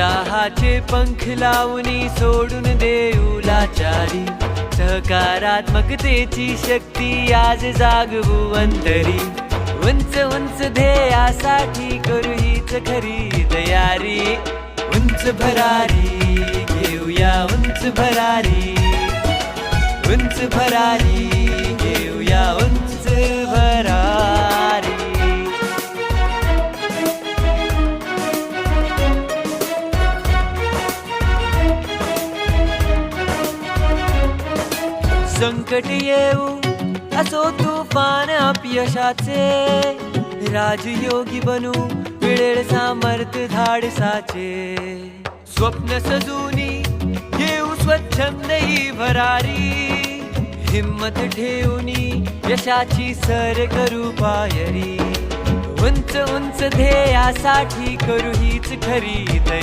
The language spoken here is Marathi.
उत्साहाचे पंख लावणी सोडून देऊला चारी सहकारात्मकतेची शक्ती आज जागवू अंतरी. उंच उंच ध्येयासाठी करू हीच खरी तयारी. उंच भरारी घेऊया उंच भरारी. उंच भरारी. संकट येऊ असो तुफान अपयशाचे. राजयोगी बनू मिळेल सामर्थ धाडसाचे. स्वप्न सजूनी घेऊ स्वच्छंदही भरारी. हिम्मत ठेवूनी यशाची सर करू पायरी. उंच उंच ध्येयासाठी करू हीच खरी